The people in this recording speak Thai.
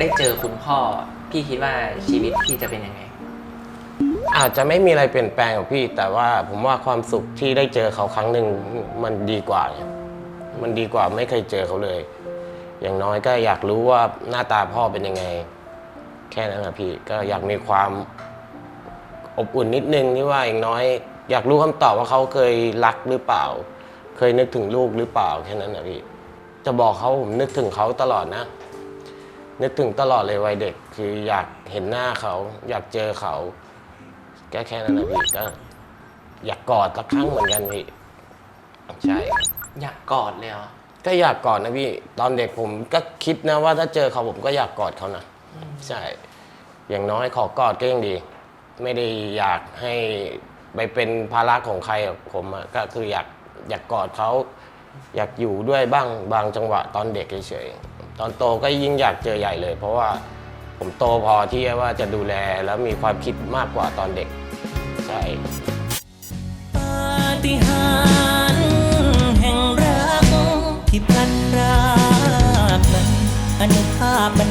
ได้เจอคุณพ่อ พี่คิดว่าชีวิตพี่จะเป็นยังไง อาจจะไม่มีอะไรเปลี่ยนแปลงหรอกพี่ แต่ว่าผมว่าความสุขที่ได้เจอเขาครั้งหนึ่งมันดีกว่า มันดีกว่าไม่เคยเจอเขาเลย อย่างน้อยก็อยากรู้ว่าหน้าตาพ่อเป็นยังไง แค่นั้นนะพี่ก็อยากมีความอบอุ่นนิดนึงที่ว่าอย่างน้อย อยากรู้คำตอบว่าเขาเคยรักหรือเปล่า เคยนึกถึงลูกหรือเปล่าแค่นั้นนะพี่ จะบอกเขาผมนึกถึงเขาตลอดนะ นึกถึงตลอดเลยวัยเด็ก คืออยากเห็นหน้าเขา อยากเจอเขาก็แค่นั้นนะพี่ก็ อยากกอดสักครั้งเหมือนกันพี่ใช่อยากกอดเลยเหรอก็อยากกอดนะพี่ตอนเด็กผมก็คิดนะว่าถ้าเจอเขาผมก็อยากกอดเขานะใช่ อย่างน้อยขอกอดก็ยังดี ไม่ได้อยากให้ไปเป็นภาระของใครหรอกผมอะก็คืออยากอยากกอดเขา อยากอยู่ด้วยบ้างบางจังหวะตอนเด็กเฉยๆ ตอนโตก็ยิ่งอยากเจอใหญ่เลย เพราะว่าผมโตพอที่ว่าจะดูแลแล้วมีความคิดมากกว่าตอนเด็กใช่ปาฏิหาริย์แห่งรักที่พลันรากนั้นอนุภาพบัน